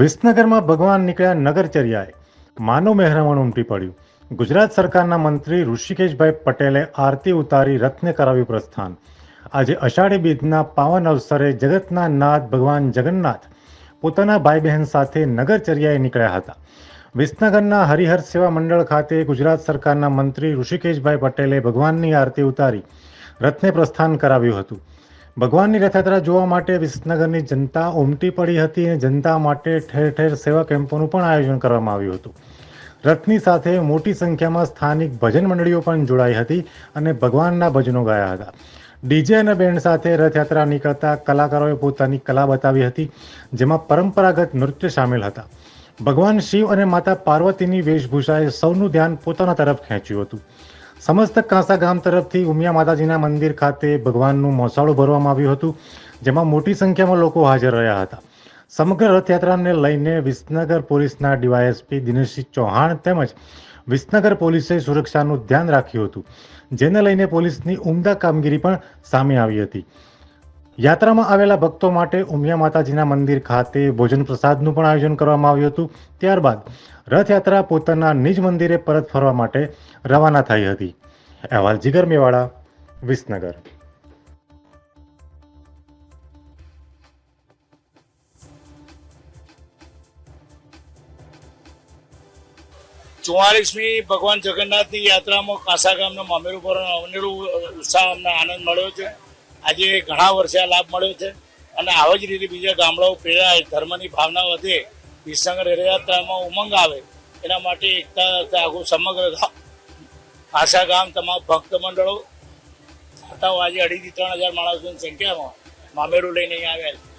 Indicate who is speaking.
Speaker 1: વિસનગરમાં ભગવાન નીકળ્યા નગરચર્યાએ. માનવ મહેરામણ ઉમટી પડ્યું. ગુજરાત સરકારના મંત્રી ઋષિકેશભાઈ પટેલે આરતી ઉતારી રથને કરાવ્યું પ્રસ્થાન. આજે અષાઢી બીજના પાવન અવસરે જગતના નાથ ભગવાન જગન્નાથ પોતાના ભાઈ બહેન સાથે નગરચર્યાએ નીકળ્યા હતા. વિસનગરના હરિહર સેવા મંડળ ખાતે ગુજરાત સરકારના મંત્રી ઋષિકેશભાઈ પટેલે ભગવાનની આરતી ઉતારી રથને પ્રસ્થાન કરાવ્યું હતું. ભગવાનની રથયાત્રા જોવા માટે વિસનગરની જનતા ઉમટી પડી હતી અને જનતા માટે ઠેર ઠેર સેવા કેમ્પોનું પણ આયોજન કરવામાં આવ્યું હતું. રથની સાથે મોટી સંખ્યામાં સ્થાનિક ભજન મંડળીઓ પણ જોડાઈ હતી અને ભગવાનના ભજનો ગાયા હતા. ડીજે અને બેન્ડ સાથે રથયાત્રા નીકળતા કલાકારોએ પોતાની કલા બતાવી હતી, જેમાં પરંપરાગત નૃત્ય સામેલ હતા. ભગવાન શિવ અને માતા પાર્વતીની વેશભૂષાએ સૌનું ધ્યાન પોતાના તરફ ખેંચ્યું હતું. સમસ્ત કાંસા ગામ તરફથી ઉમિયા માતાજીના મંદિર ખાતે ભગવાનનું મોસાળું ભરવામાં આવ્યું હતું, જેમાં મોટી સંખ્યામાં લોકો હાજર રહ્યા હતા. સમગ્ર રથયાત્રાને લઈને વિસનગર પોલીસના ડીવાયએસપી દિનેશસિંહ ચૌહાણ તેમજ વિસનગર પોલીસે સુરક્ષાનું ધ્યાન રાખ્યું હતું, જેને લઈને પોલીસની ઉમદા કામગીરી પણ સામે આવી હતી. યાત્રામાં આવેલા ભક્તો માટે ઉમિયા માતાજીના મંદિર ખાતે ભોજન પ્રસાદનું પણ આયોજન કરવામાં આવ્યું હતું. ત્યારબાદ રથયાત્રા પોતાના નિજ મંદિરે પરત ફરવા માટે રવાના થઈ હતી. અહેવાલ જીગર મેવાડા, વિસનગર.
Speaker 2: ચુમ્માલીસમી ભગવાન જગન્નાથની યાત્રામાં કાંસા ગામના મામેરું પર અનેરું ઉત્સાહ અમને આનંદ મળ્યો છે. આજે ઘણા વર્ષે આ લાભ મળ્યો છે અને આવા જ રીતે બીજા ગામડાઓ પ્રેરાય ધર્મની ભાવના વધે નિસંગ રથયાત્રામાં ઉમંગ આવે, એના માટે એકતા આખું સમગ્ર આશા ગામ, તમામ ભક્ત મંડળો હતા આજે અઢીથી ત્રણ હજાર માણસોની સંખ્યામાં મામેરું લઈને અહીંયા આવ્યા છે.